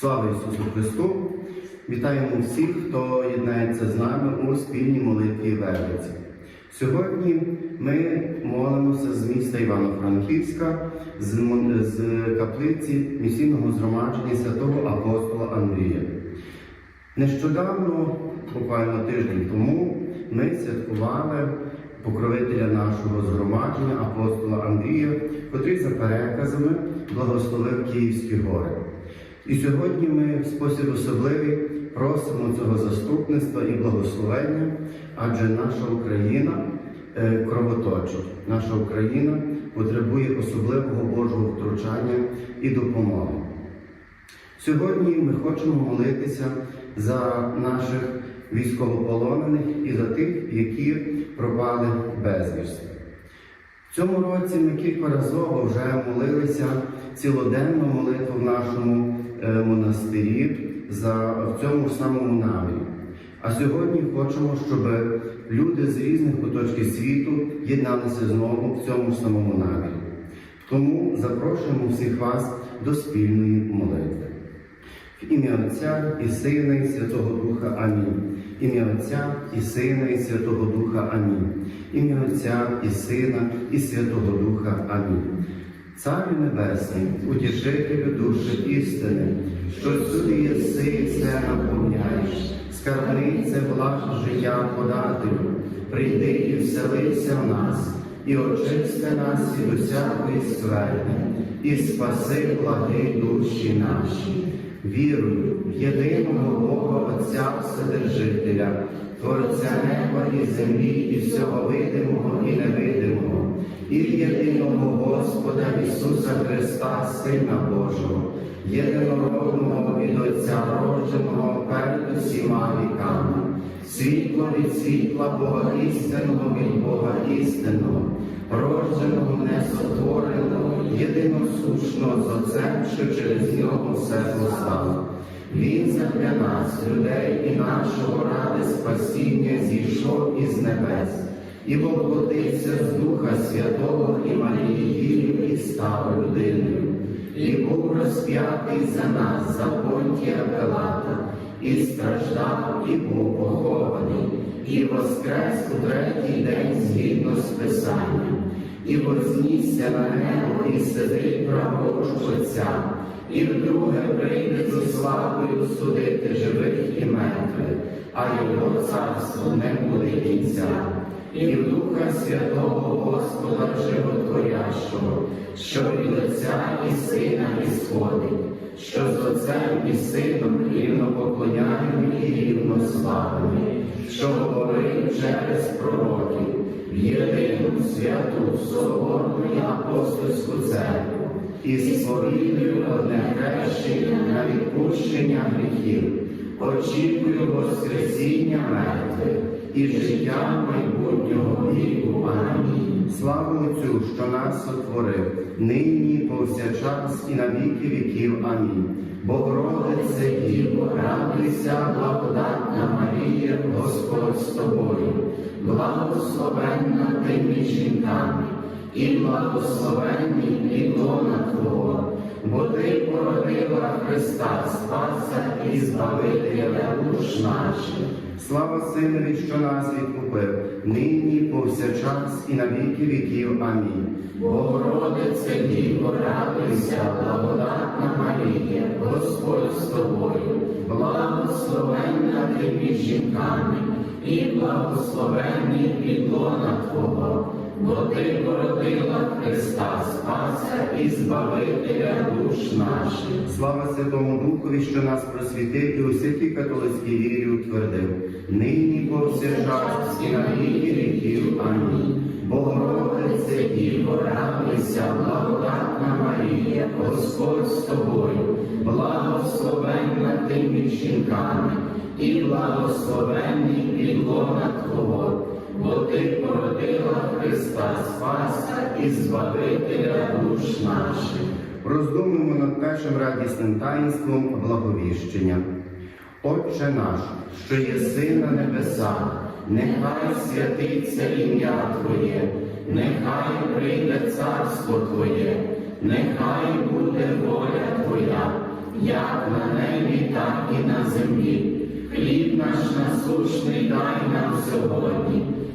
Слава Ісусу Христу! Вітаємо всіх, хто єднається з нами у спільній молитві Вервиці. Сьогодні ми молимося з міста Івано-Франківська, з, з каплиці місійного згромадження святого апостола Андрія. Нещодавно, буквально тиждень тому, ми святкували покровителя нашого згромадження апостола Андрія, котрий за переказами благословив Київські гори. І сьогодні ми в спосіб особливий просимо цього заступництва і благословення, адже наша Україна е, кровоточить. Наша Україна потребує особливого Божого втручання і допомоги. Сьогодні ми хочемо молитися за наших військовополонених і за тих, які пропали безвісти. В цьому році ми кількоразово вже молилися цілоденну молитву в нашому монастирі за, в цьому самому намірі. А сьогодні хочемо, щоб люди з різних куточків світу єдналися знову в цьому самому намірі. Тому запрошуємо всіх вас до спільної молитви. В ім'я Отця і Сина, і Святого Духа Амінь. Ім'я Отця і Сина, і Святого Духа Амінь. Ім'я Отця і Сина, і Святого Духа Амінь. Царю Небесний, утішителю душі істини, що всюди єси і все наповняєш, скарбниця благ життя подателю, прийди і вселися в нас, і очисти нас від усякої скверни, і спаси благи душі наші. Вірую в єдиного Бога Отця Вседержителя, Творця неба і землі, і всього видимого і невидимого, і єдиного Господа Ісуса Христа, Сина Божого, єдинородного від Отця родженого перед усіма віками, світло від світла Бога істинного від Бога істинного, родженого, несотвореного, єдиносушного з Отцем, що через нього все постало. Він задля нас, людей і нашого ради спасіння зійшов із небес. І воплотився з Духа Святого і Марії і став людиною, і був розп'ятий за нас за понтія Пилата, і страждав, і був похований, і воскрес у третій день згідно з Писанням, і вознісся на небо, і сидить праворуч Отця, і вдруге прийде зі славою судити живих і мертвих, а його царство не буде кінця. І в Духа Святого Господа Животворящого, що від Отця і Сина ісходить, що з Отцем і Сином рівно поклоняємо і рівно славимо, що говорив через пророків, в єдину святу соборну і апостольську церкву, і сповідую одне хрещення на відпущення гріхів, очікую Воскресіння мертвих і життя майбутнього віку. Амінь. Слава Отцю, що нас сотворив, нині повсякчас і на віки віків. Амінь. Богородице Діво, радуйся, благодатна Марія, Господь з тобою, благословенна ти між жінками, і благословенний лона Твого, бо ти породила Христа Спаса і Збавителя душ наших. Слава Синові, що нас відкупив, нині повсякчас і на віки віків. Амінь. Богородице Діво, радуйся, благодатна Марія, Господь з тобою, благословенна ти між жінками, і благословенний плід лона Твого, бо ти породила Христа Спаса і Збавителя душ наших. Слава Святому Духові, що нас просвітив і у святій католицькій вірі утвердив. Нині повсякчас і на віки віків. Амінь. Богородице, Діво, радуйся, благодатна Марія, Господь з тобою, благословенна ти між жінками, і благословенний підлона Твого, бо породила Христа Спаса і Збавителя душ наших. Роздумуємо над першим радісним таїнством благовіщення. Отче наш, що єси на небесах, Нехай святиться ім'я Твоє, нехай прийде царство Твоє, нехай буде воля Твоя, як на небі, так і на землі. Хліб наш насущний дай нам сьогодні,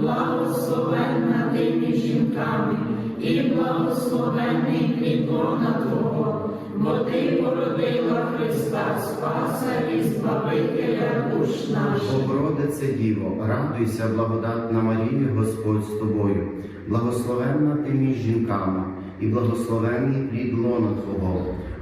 благословенна ти між жінками, і благословенний плідлона Твого, бо ти породила Христа Спаса і Збавителя душ наших. Богородице Діво, радуйся, благодатна Марія, Господь з тобою. Благословенна ти між жінками і благословенний плід лона Твого,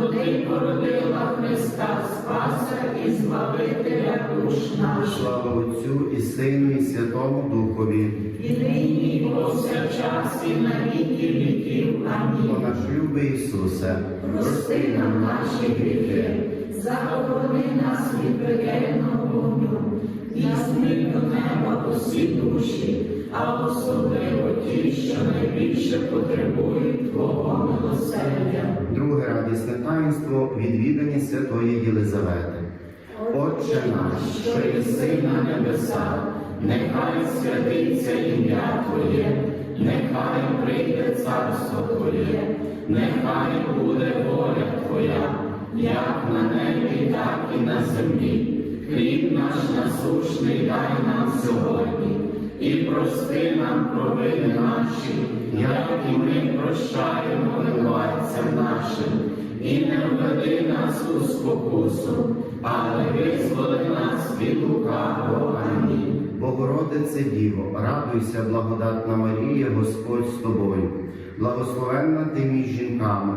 бо ти породила Христа Спаса і Збавителя душ наших. Слава Отцю і Сину, і Святому Духові, І нині, і повсякчас, і на віки віків. Амінь. наш любий Ісусе, Прости нам наші гріхи, захорони нас від пекельного вогню, візьми до неба усі душі, а особливо ті, що найбільше потребують Твого милосердя. друге радісне таїнство відвідання Святої Єлизавети. Отче наш, що єси на небесах, нехай святиться ім'я Твоє, нехай прийде царство Твоє, нехай буде воля Твоя, як на небі, так і на землі. Хліб наш насущний дай нам сьогодні, і прости нам провини наші, як і ми прощаємо винуватцям нашим, і не введи нас у спокусу, але визволи нас від лукавого. Амінь. Богородице Діво, радуйся, благодатна Марія, Господь з тобою. Благословенна ти між жінками,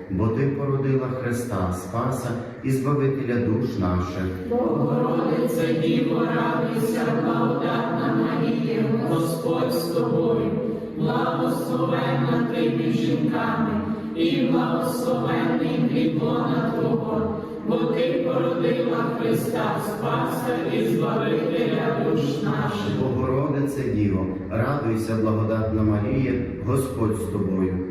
бо ти породила Христа, Спаса і Збавителя душ наших. Богородице Діво, радуйся, благодатна Марія, Господь з тобою, благословенна ти між жінками, і благословенний плідлона Твого, бо ти породила Христа Спаса і Збавителя душ наших. Богородице Діво, радуйся, благодатна Марія, Господь з тобою,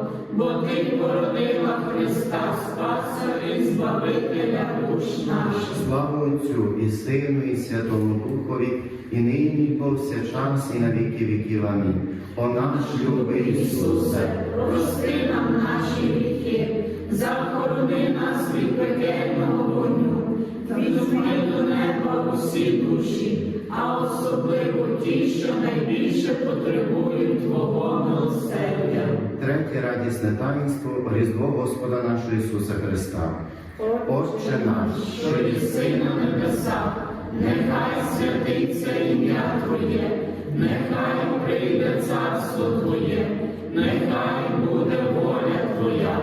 бо ти породила Христа Спаса і Збавителя душ наших. Слава Отцю і Сину, і Святому Духові, і нині, і повсякчас, і на віки віків. Амінь. О наш любий Ісусе, Прости нам наші гріхи, захорони нас від пекельного вогню, візьми до неба усі душі, а особливо ті, що найбільше потребують Твого милосердя. третє радісне таїнство Різдво Господа нашого Ісуса Христа. Отче наш, що єси на небесах, нехай святиться ім'я Твоє, нехай прийде царство Твоє, нехай буде воля Твоя,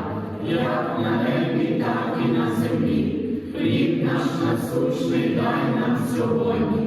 як на небі, так і на землі. Хліб наш насущний дай нам сьогодні,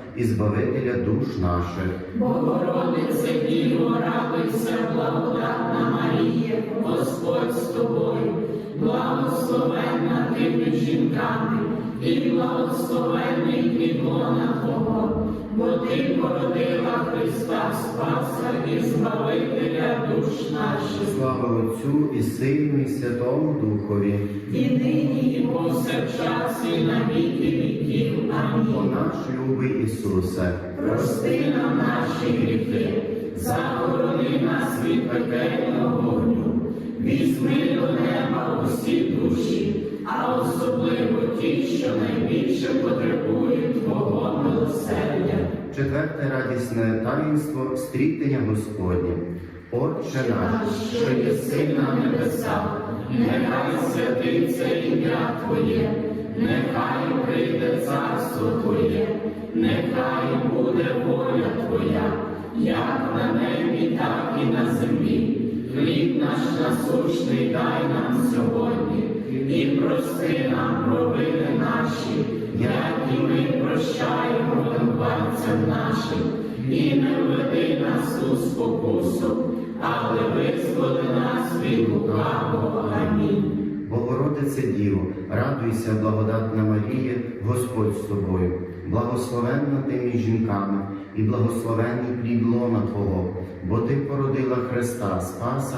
і Збавителя душ наших. Богородице Діво, радуйся, благодатна Марія, Господь з тобою, благословенна ти між жінками, і благословенний підлона Твого, бо ти породила Христа Спаса і Збавителя душ наших. Слава Отцю і Сину, і Святому Духові, І нині, і повсякчас, і на віки віків. о наш любий Ісусе, Прости нам наші гріхи, захорони нас від пекельного вогню, візьми до неба усі душі, а особливо ті, що найбільше потребують Твого милосердя. четверте радісне таїнство стрітення Господнє. Отче наш, що єси на небесах, нехай святиться ім'я Твоє, нехай прийде царство Твоє, нехай буде воля Твоя, як на небі, так і на землі. Хліб наш насущний дай нам сьогодні, і прости нам провини наші, як і ми прощаємо винуватцям нашим, і не введи нас у спокусу, але визволи нас від лукавого. Амінь. Богородице Діво, радуйся, благодатна Марія, Господь з тобою, благословенна ти між жінками і благословенний плід лона Твого, бо ти породила Христа Спаса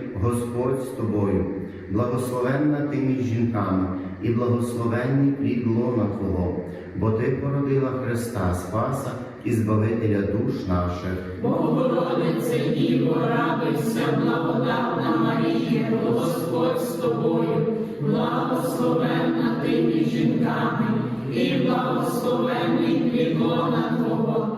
Господь з тобою, благословенна ти між жінками і благословенний плід лона Твого, бо ти породила Христа Спаса і Збавителя душ наших. Богородице Діво, радуйся, благодатна Марія, Господь з тобою, благословенна ти між жінками, і благословенний підлона Твого,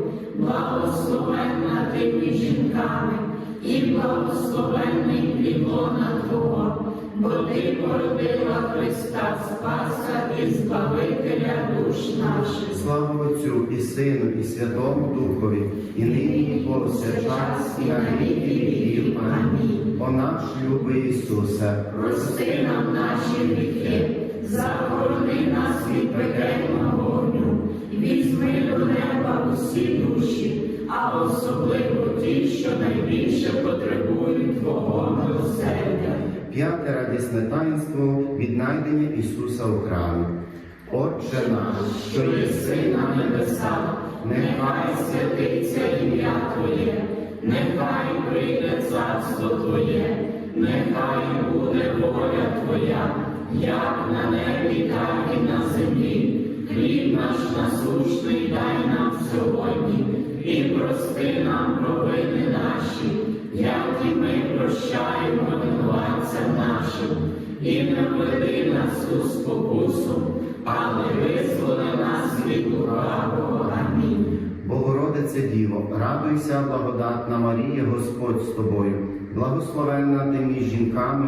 благословенна ти між жінками, і благословенний плід лона Твого, бо ти породила Христа Спаса і Збавителя душ наших. Слава Отцю і Сину, і Святому Духові, і нині, і повсякчас, і на віки віків. Амінь. О наш любий Ісусе, Прости нам наші гріхи, захорони нас від пекельного візьми до неба усі душі, а особливо ті, що найбільше потребують Твого милосердя. п'яте радісне таїнство віднайдення Ісуса у храмі. Отче наш, що єси на небесах, нехай святиться ім'я Твоє, нехай прийде царство Твоє, нехай буде воля Твоя, як на небі, так і на землі. Хліб наш насущний дай нам сьогодні, і прости нам провини наші, як і ми прощаємо винуватцям нашим, і не введи нас у спокусу, але визволи нас від лукавого. Амінь. Богородице Діво, радуйся, благодатна Марія, Господь з тобою, благословенна ти між жінками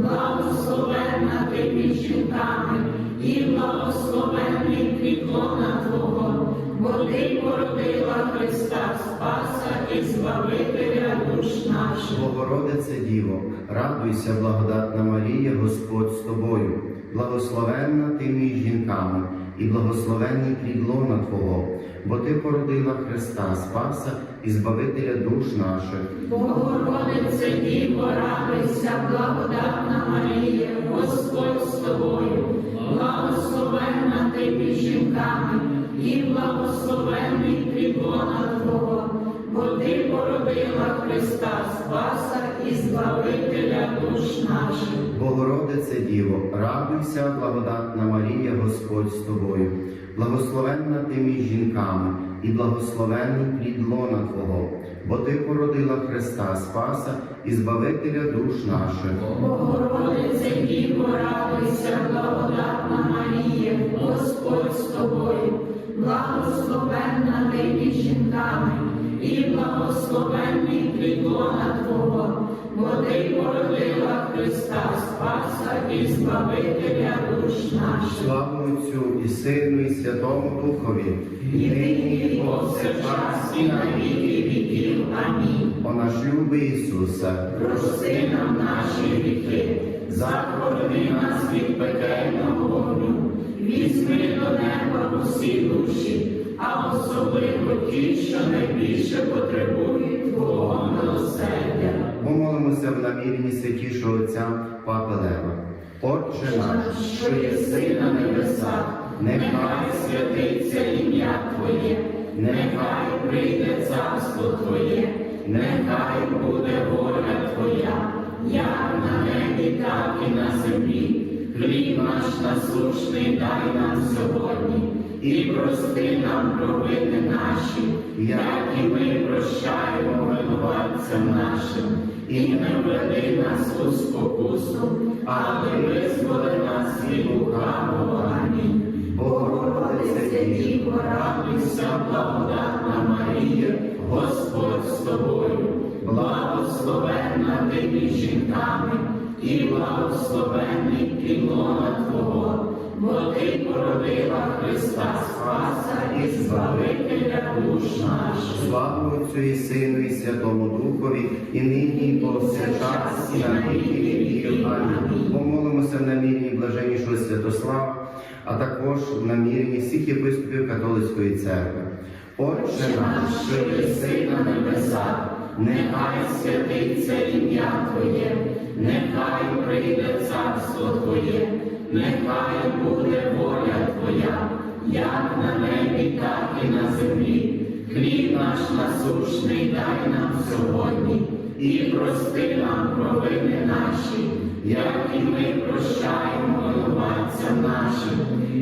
благословенна ти між жінками, і благословенний підлона Твого, бо ти породила Христа Спаса і Збавителя душ наших. Богородице Діво, радуйся, благодатна Марія, Господь з тобою, благословенна ти між жінками і благословенний плідлона Твого, бо ти породила Христа Спаса і Збавителя душ наших. Богородице Діво, радуйся, благодатна Марія, Господь з тобою, благословенна ти між жінками, і благословенний підлона Твого, бо ти породила Христа Спаса і Збавителя душ наших. Богородице Діво, радуйся, благодатна Марія, Господь з тобою, благословенна ти між жінками і благословенний плід лона Твого, бо ти породила Христа Спаса і Збавителя душ наших. Богородице Діво, радуйся, благодатна Марія, Господь з тобою, благословенна ти між жінками, і благословенний підлона Твого, бо ти породила Христа Спаса і Збавителя душ наших. Слава Отцю і Сину, і Святому Духові, І нині, і повсякчас, і на віки віків. Амінь. о наш любий Ісусе, Прости нам наші гріхи, захорони нас від пекельного вогню, візьми до неба усі душі, а особливо ті, що найбільше потребують Твого милосердя. Помолимося в наміренні святішого Отця Папи Лева. Отче наш, що єси на небесах, нехай святиться ім'я Твоє, нехай прийде царство Твоє, нехай буде воля Твоя, як на небі, так і на землі. Хліб наш насущний дай нам сьогодні, і прости нам провини наші, як і ми прощаємо винуватцям нашим, і не введи нас у спокусу, але визволи нас від лукавого. Амінь. Богородице Діво, радуйся, благодатна Марія, Господь з тобою, благословенна ти між жінками, і благословенний плідлона Твого, бо ти породила Христа Спаса і Збавителя душ наших. Слава Отцю і Сину і Святому Духові, і нині, і повсякчас, і на віки віків. Помолимося в наміренні блаженнішого Святослава, а також в наміренні всіх єпископів католицької церкви. Отче наш, що єси на небесах, нехай святиться ім'я Твоє, нехай прийде царство Твоє, нехай буде воля Твоя, як на небі, так і на землі. Хліб наш насущний дай нам сьогодні, і прости нам провини наші, як і ми прощаємо винуватцям нашим,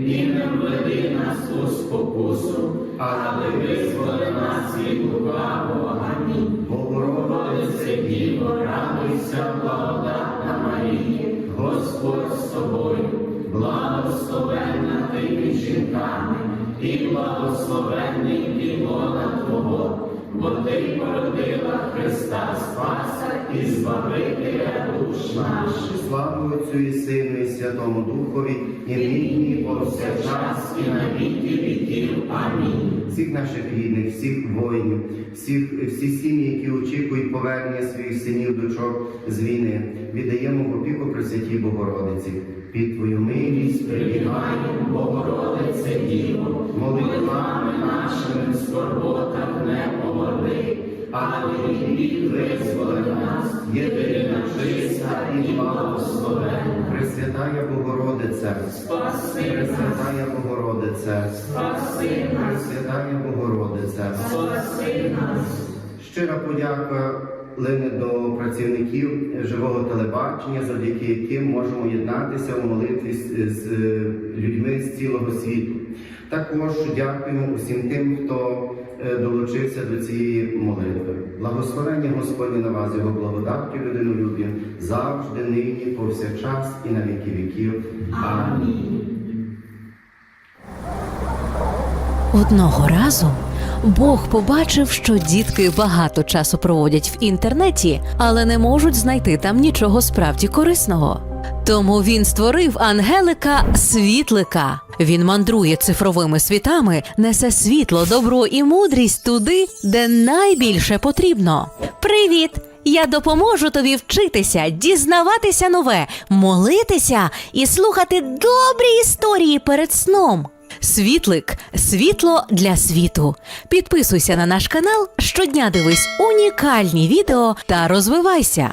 і не введи нас у спокусу, але визволи нас від лукавого. Амінь. Богородице Діво, радуйся, благодатна Марія, Господь з тобою, благословенна ти між жінками, і благословенний плідлона Твого, бо ти породила Христа Спаса і Збавителя душ наших. Слава Отцю і Сину і Святому Духові, і нині, повсякчас, і на віки віків. Амінь. всіх наших рідних, всіх воїнів, всіх, всі сім'ї, які очікують повернення своїх синів, дочок з війни, віддаємо в опіку Пресвятій Богородиці. Під Твою милість Прибігаємо, Богородице Діво, молитвами нашими в скорботах не помогли, але від визволи нас, єдина чиста і благословенна. Пресвятая Богородице, Спаси Пресвятая Богородице, спаси нас, Пресвятая Богородице. спаси нас. Щира подяка лине до працівників живого телебачення, завдяки яким можемо єднатися в молитві з, людьми з цілого світу. Також дякуємо усім тим, хто е, долучився до цієї молитви. Благословення Господнє на вас, його благодаттю людинолюбі, завжди, нині, повсякчас і на віки віків. Амінь. Одного разу Бог побачив, що дітки багато часу проводять в інтернеті, але не можуть знайти там нічого справді корисного. Тому він створив ангелика світлика. Він мандрує цифровими світами, несе світло, добро і мудрість туди, де найбільше потрібно. Привіт! Я допоможу тобі вчитися, дізнаватися нове, молитися і слухати добрі історії перед сном. Світлик світло для світу. Підписуйся на наш канал, щодня дивись унікальні відео та розвивайся.